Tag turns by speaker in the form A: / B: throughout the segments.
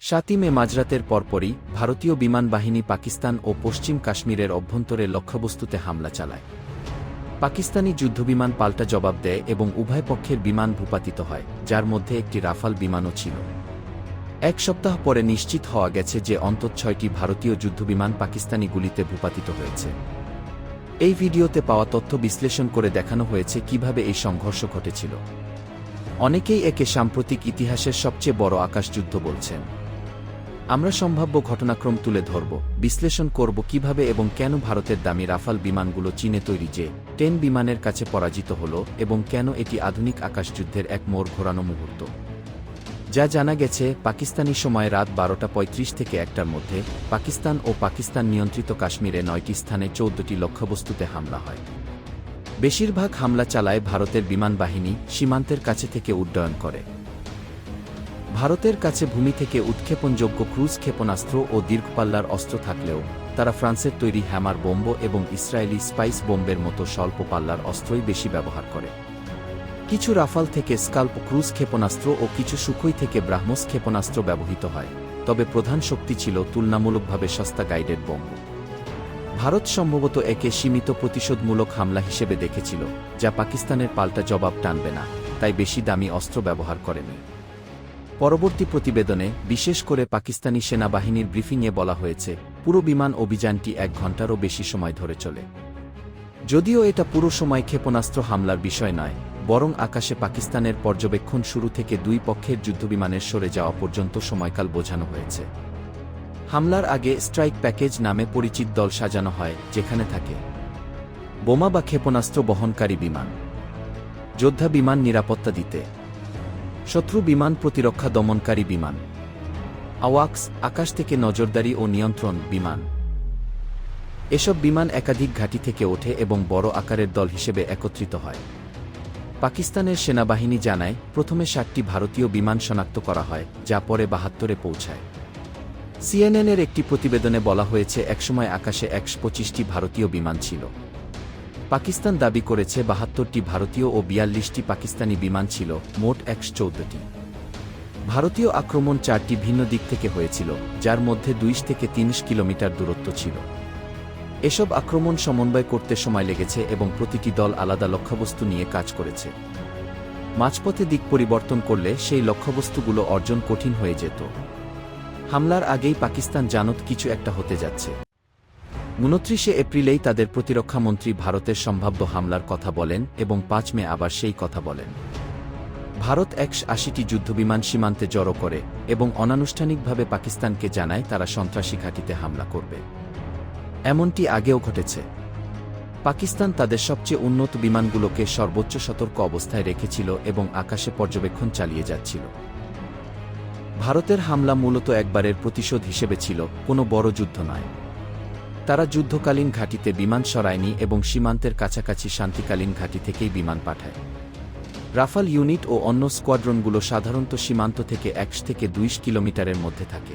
A: সাতই মে মাঝরাতের পরপরই ভারতীয় বিমান বাহিনী পাকিস্তান ও পশ্চিম কাশ্মীরের অভ্যন্তরে লক্ষ্যবস্তুতে হামলা চালায়। পাকিস্তানি যুদ্ধবিমান পাল্টা জবাব দেয় এবং উভয় পক্ষের বিমান ভূপাতিত হয়, যার মধ্যে একটি রাফাল বিমানও ছিল। এক সপ্তাহ পরে নিশ্চিত হওয়া গেছে যে অন্তত ছয়টি ভারতীয় যুদ্ধবিমান পাকিস্তানি গুলিতে ভূপাতিত হয়েছে। এই ভিডিওতে পাওয়া তথ্য বিশ্লেষণ করে দেখানো হয়েছে কীভাবে এই সংঘর্ষ ঘটেছিল। অনেকেই একে সাম্প্রতিক ইতিহাসের সবচেয়ে বড় আকাশযুদ্ধ বলছেন। আমরা সম্ভাব্য ঘটনাক্রম তুলে ধরব, বিশ্লেষণ করব কীভাবে এবং কেন ভারতের দামি রাফাল বিমানগুলো চীনে তৈরি যে টেন বিমানের কাছে পরাজিত হল এবং কেন এটি আধুনিক আকাশযুদ্ধের এক মোড় ঘোরানো মুহূর্ত। যা জানা গেছে, পাকিস্তানি সময় রাত বারোটা পঁয়ত্রিশ থেকে একটার মধ্যে পাকিস্তান ও পাকিস্তান নিয়ন্ত্রিত কাশ্মীরে নয়টি স্থানে চৌদ্দটি লক্ষ্যবস্তুতে হামলা হয়। বেশিরভাগ হামলা চালায় ভারতের বিমান বাহিনী সীমান্তের কাছে থেকে উড্ডয়ন করে। ভারতের কাছে ভূমি থেকে উৎক্ষেপণযোগ্য ক্রুজ ক্ষেপণাস্ত্র ও দীর্ঘপাল্লার অস্ত্র থাকলেও, তারা ফ্রান্সের তৈরি হ্যামার বোম্ব এবং ইসরায়েলি স্পাইস বোম্বের মতো স্বল্প পাল্লার অস্ত্রই বেশি ব্যবহার করে। কিছু রাফাল থেকে স্কাল্প ক্রুজ ক্ষেপণাস্ত্র ও কিছু সুখই থেকে ব্রাহ্মস ক্ষেপণাস্ত্র ব্যবহৃত হয়, তবে প্রধান শক্তি ছিল তুলনামূলকভাবে সস্তা গাইডেড বোম্ব। ভারত সম্ভবত একে সীমিত প্রতিশোধমূলক হামলা হিসেবে দেখেছিল, যা পাকিস্তানের পাল্টা জবাব টানবে না, তাই বেশি দামি অস্ত্র ব্যবহার করেনি। পরবর্তী প্রতিবেদনে, বিশেষ করে পাকিস্তানি সেনাবাহিনীর ব্রিফিংয়ে বলা হয়েছে, পুরো বিমান অভিযানটি এক ঘন্টারও বেশি সময় ধরে চলে। যদিও এটা পুরো সময় ক্ষেপণাস্ত্র হামলার বিষয় নয়, বরং আকাশে পাকিস্তানের পর্যবেক্ষণ শুরু থেকে দুই পক্ষের যুদ্ধবিমানের সরে যাওয়া পর্যন্ত সময়কাল বোঝানো হয়েছে। হামলার আগে স্ট্রাইক প্যাকেজ নামে পরিচিত দল সাজানো হয়, যেখানে থাকে বোমা বা ক্ষেপণাস্ত্র বহনকারী বিমান, যোদ্ধা বিমান নিরাপত্তা দিতে। শত্রু বিমান প্রতিরক্ষা দমনকারী বিমান। আওয়াক্স, আকাশ থেকে নজরদারি ও নিয়ন্ত্রণ বিমান। এসব বিমান একাধিক ঘাঁটি থেকে ওঠে এবং বড় আকারের দল হিসেবে একত্রিত হয়। পাকিস্তানের সেনাবাহিনী জানায়, প্রথমে ষাটটি ভারতীয় বিমান শনাক্ত করা হয়, যা পরে বাহাত্তরে পৌঁছায়। সিএনএনের একটি প্রতিবেদনে বলা হয়েছে, একসময় আকাশে একশো পঁচিশটি ভারতীয় বিমান ছিল। পাকিস্তান দাবি করেছে বাহাত্তরটি ভারতীয় ও বিয়াল্লিশটি পাকিস্তানি বিমান ছিল মোট একশো চৌদ্দটি। ভারতীয় আক্রমণ চারটি ভিন্ন দিক থেকে হয়েছিল, যার মধ্যে দুইশ থেকে তিরিশ কিলোমিটার দূরত্ব ছিল। এসব আক্রমণ সমন্বয় করতে সময় লেগেছে এবং প্রতিটি দল আলাদা লক্ষ্যবস্তু নিয়ে কাজ করেছে। মাঝপথে দিক পরিবর্তন করলে সেই লক্ষ্যবস্তুগুলো অর্জন কঠিন হয়ে যেত। হামলার আগেই পাকিস্তান জানত কিছু একটা হতে যাচ্ছে। উনত্রিশে এপ্রিলেই তাদের প্রতিরক্ষামন্ত্রী ভারতের সম্ভাব্য হামলার কথা বলেন এবং পাঁচ মে আবার সেই কথা বলেন। ভারত একশ আশিটি যুদ্ধবিমান সীমান্তে জড়ো করে এবং অনানুষ্ঠানিকভাবে পাকিস্তানকে জানায় তারা সন্ত্রাসী ঘাঁটিতে হামলা করবে। এমনটি আগেও ঘটেছে। পাকিস্তান তাদের সবচেয়ে উন্নত বিমানগুলোকে সর্বোচ্চ সতর্ক অবস্থায় রেখেছিল এবং আকাশে পর্যবেক্ষণ চালিয়ে যাচ্ছিল। ভারতের হামলা মূলত একবারের প্রতিশোধ হিসেবে ছিল, কোনো বড় যুদ্ধ নয়। তারা যুদ্ধকালীন ঘাঁটিতে বিমান সরায়নি এবং সীমান্তের কাছাকাছি শান্তিকালীন ঘাঁটি থেকেই বিমান পাঠায়। রাফাল ইউনিট ও অন্য স্কোয়াড্রনগুলো সাধারণত সীমান্ত থেকে একশ থেকে দুইশ কিলোমিটারের মধ্যে থাকে।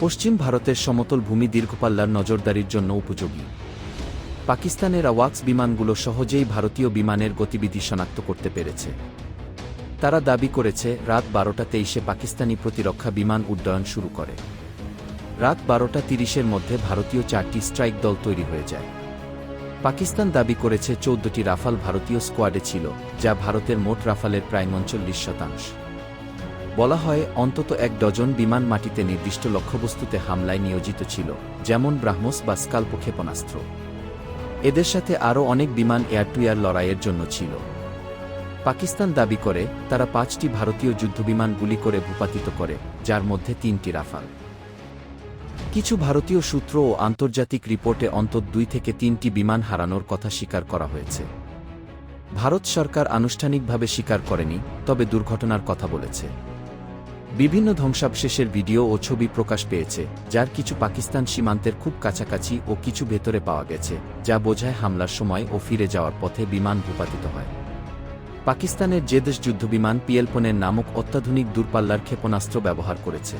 A: পশ্চিম ভারতের সমতল ভূমি দীর্ঘপাল্লার নজরদারির জন্য উপযোগী। পাকিস্তানের আওয়াক্স বিমানগুলো সহজেই ভারতীয় বিমানের গতিবিধি শনাক্ত করতে পেরেছে। তারা দাবি করেছে, রাত বারোটা তেইশে পাকিস্তানি প্রতিরক্ষা বিমান উড্ডয়ন শুরু করে। রাত বারোটা তিরিশের মধ্যে ভারতীয় চারটি স্ট্রাইক দল তৈরি হয়ে যায়। পাকিস্তান দাবি করেছে চৌদ্দটি রাফাল ভারতীয় স্কোয়াডে ছিল, যা ভারতের মোট রাফালের প্রায় উনচল্লিশ শতাংশ। বলা হয়, অন্তত এক ডজন বিমান মাটিতে নির্দিষ্ট লক্ষ্যবস্তুতে হামলায় নিয়োজিত ছিল, যেমন ব্রাহ্মস বা স্কাল্প ক্ষেপণাস্ত্র। এদের সাথে আরও অনেক বিমান এয়ার টু এয়ার লড়াইয়ের জন্য ছিল। পাকিস্তান দাবি করে, তারা পাঁচটি ভারতীয় যুদ্ধবিমান গুলি করে ভূপাতিত করে, যার মধ্যে তিনটি রাফাল। কিছু ভারতীয় সূত্র ও আন্তর্জাতিক রিপোর্টে অন্তত দুই থেকে তিনটি বিমান হারানোর কথা স্বীকার করা হয়েছে। ভারত সরকার আনুষ্ঠানিকভাবে স্বীকার করেনি, তবে দুর্ঘটনার কথা বলেছে। বিভিন্ন ধ্বংসাবশেষের ভিডিও ও ছবি প্রকাশ পেয়েছে, যার কিছু পাকিস্তান সীমান্তের খুব কাছাকাছি ও কিছু ভেতরে পাওয়া গেছে, যা বোঝায় হামলার সময় ও ফিরে যাওয়ার পথে বিমান ভূপাতিত হয়। পাকিস্তানের জেদেশ যুদ্ধবিমান পিয়েলপনের নামক অত্যাধুনিক দূরপাল্লার ক্ষেপণাস্ত্র ব্যবহার করেছে।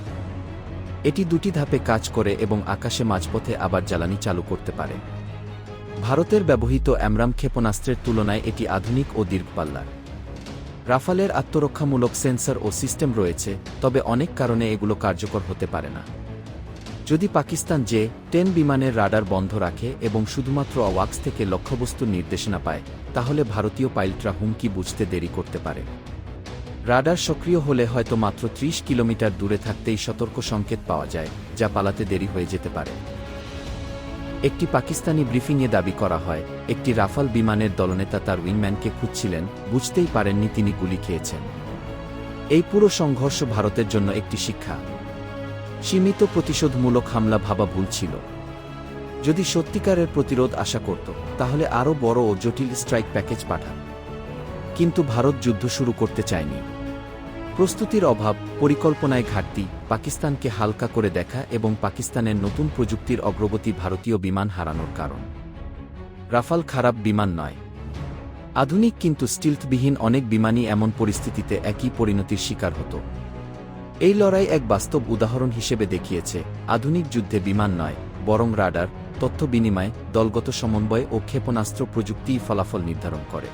A: এটি দুটি ধাপে কাজ করে এবং আকাশে মাঝপথে আবার জ্বালানি চালু করতে পারে। ভারতের ব্যবহৃত অ্যামরাম ক্ষেপণাস্ত্রের তুলনায় এটি আধুনিক ও দীর্ঘপাল্লার। রাফালের আত্মরক্ষামূলক সেন্সর ও সিস্টেম রয়েছে, তবে অনেক কারণে এগুলো কার্যকর হতে পারে না। যদি পাকিস্তান যে টেন বিমানের রাডার বন্ধ রাখে এবং শুধুমাত্র অওয়াক্স থেকে লক্ষ্যবস্তুর নির্দেশনা পায়, তাহলে ভারতীয় পাইলটরা হুমকি বুঝতে দেরি করতে পারে। রাডার সক্রিয় হলে হয়তো মাত্র ত্রিশ কিলোমিটার দূরে থাকতেই সতর্ক সংকেত পাওয়া যায়, যা পালাতে দেরি হয়ে যেতে পারে। একটি পাকিস্তানি ব্রিফিংয়ে দাবি করা হয়, একটি রাফাল বিমানের দলনেতা তার উইংম্যানকে খুঁজছিলেন, বুঝতেই পারেননি তিনি গুলি খেয়েছেন। এই পুরো সংঘর্ষ ভারতের জন্য একটি শিক্ষা। সীমিত প্রতিশোধমূলক হামলা ভাবা ভুল ছিল। যদি সত্যিকারের প্রতিরোধ আশা করত, তাহলে আরও বড় ও জটিল স্ট্রাইক প্যাকেজ পাঠান। কিন্তু ভারত যুদ্ধ শুরু করতে চায়নি। প্রস্তুতির অভাব, পরিকল্পনায় ঘাটতি, পাকিস্তানকে হালকা করে দেখা এবং পাকিস্তানের নতুন প্রযুক্তির অগ্রগতি ভারতীয় বিমান হারানোর কারণ। রাফাল খারাপ বিমান নয়। আধুনিক কিন্তু স্টিলথবিহীন অনেক বিমানই এমন পরিস্থিতিতে একই পরিণতির শিকার হতো। এই লড়াই এক বাস্তব উদাহরণ হিসেবে দেখিয়েছে, আধুনিক যুদ্ধে বিমান নয়, বরং রাডার, তথ্য বিনিময়, দলগত সমন্বয় ও ক্ষেপণাস্ত্র প্রযুক্তিই ফলাফল নির্ধারণ করে।